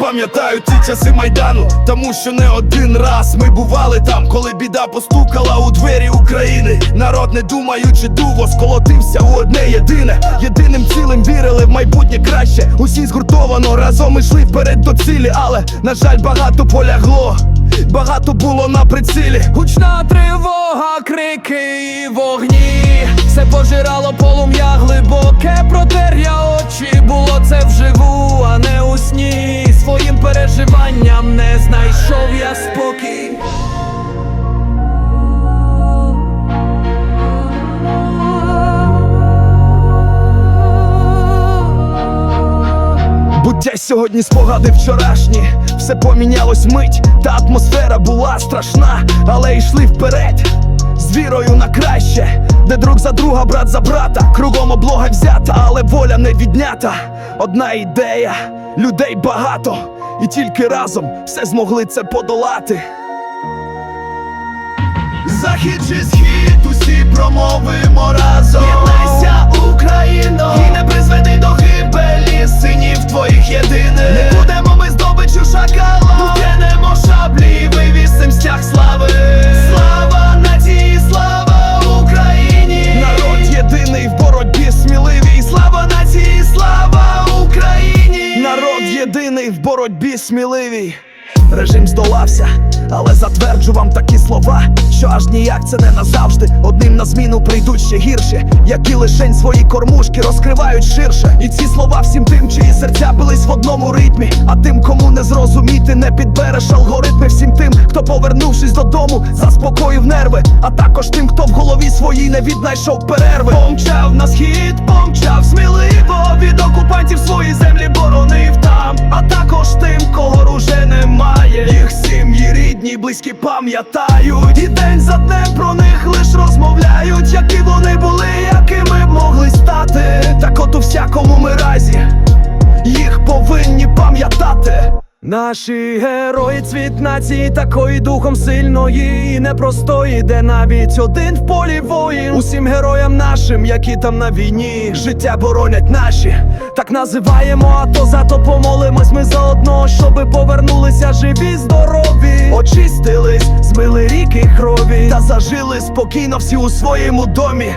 пам'ятаю ті часи майдану, тому що не один раз ми бували там, коли біда постукала у двері України. Народ, не думаючи дуво, сколотився у одне єдине. Єдиним цілим вірили в майбутнє краще. Усі згуртовано разом ішли вперед до цілі, але на жаль, багато полягло. Багато було на прицілі. Гучна Буття сьогодні спогади вчорашні, все помінялось мить, та атмосфера була страшна, але йшли вперед з вірою на краще, де друг за друга, брат за брата, кругом облога взята, але воля не віднята. Одна ідея, людей багато, і тільки разом все змогли це подолати. Захід чи схід, усі промовимо разом в боротьбі Режим здолався, але затверджу вам такі слова, що аж ніяк це не назавжди. Одним на зміну прийдуть ще гірше, які лишень свої кормушки розкривають ширше. І ці слова всім тим, чиї серця бились в одному ритмі. А тим, кому не зрозуміти, не підбереш алгоритми. Всім тим, хто повернувшись додому, заспокоїв нерви. А також тим, хто в голові своїй не віднайшов перерви. Помчав на близькі пам'ятають. І день за днем про них лиш розмовляють, які вони були, якими б могли стати. Так от у всякому ми разі їх повинні пам'ятати. Наші герої цвіт нації такої духом сильної і непростої, де навіть один в полі воїн. Усім героям нашим, які там на війні, життя боронять наші, так називаємо, а то зато помолимось ми заодно, зажили спокійно всі у своєму домі.